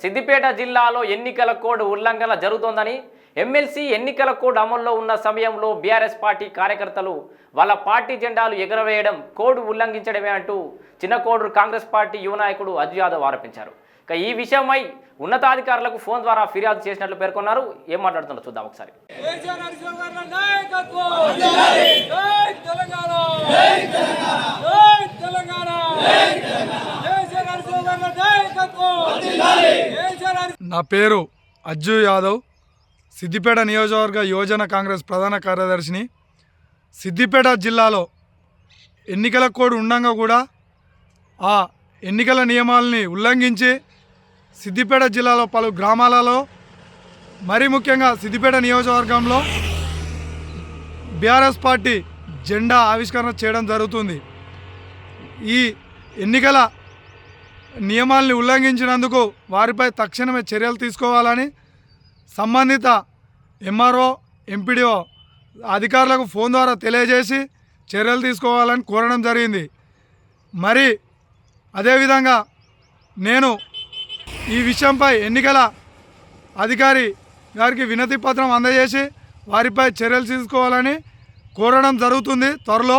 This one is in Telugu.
సిద్దిపేట జిల్లాలో ఎన్నికల కోడ్ ఉల్లంఘన జరుగుతోందని ఎమ్మెల్సీ ఎన్నికల కోడ్ అమల్లో ఉన్న సమయంలో బీఆర్ఎస్ పార్టీ కార్యకర్తలు వాళ్ళ పార్టీ జెండాలు ఎగరవేయడం కోడ్ ఉల్లంఘించడమే అంటూ చిన్న కోడూరు కాంగ్రెస్ పార్టీ యువ నాయకుడు అజు యాదవ్ ఆరోపించారు ఇక ఈ విషయమై ఉన్నతాధికారులకు ఫోన్ ద్వారా ఫిర్యాదు చేసినట్లు పేర్కొన్నారు ఏం మాట్లాడుతున్నారో చూద్దాం ఒకసారి నా పేరు అజ్జు యాదవ్. సిద్దిపేట నియోజకవర్గ యోజన కాంగ్రెస్ ప్రధాన కార్యదర్శిని. సిద్దిపేట జిల్లాలో ఎన్నికల కోడ్ ఉండంగా కూడా ఆ ఎన్నికల నియమాలని ఉల్లంఘించి సిద్దిపేట జిల్లాలో పలు గ్రామాలలో మరీ ముఖ్యంగా సిద్దిపేట నియోజకవర్గంలో బీఆర్ఎస్ పార్టీ జెండా ఆవిష్కరణ చేయడం జరుగుతుంది. ఈ ఎన్నికల నియమాల్ని ఉల్లంఘించినందుకు వారిపై తక్షణమే చర్యలు తీసుకోవాలని సంబంధిత ఎంఆర్ఓ ఎంపీడీఓ అధికారులకు ఫోన్ ద్వారా తెలియజేసి చర్యలు తీసుకోవాలని కోరడం జరిగింది. మరి అదేవిధంగా నేను ఈ విషయంపై ఎన్నికల అధికారి గారికి వినతి పత్రం అందజేసి వారిపై చర్యలు తీసుకోవాలని కోరడం జరుగుతుంది. త్వరలో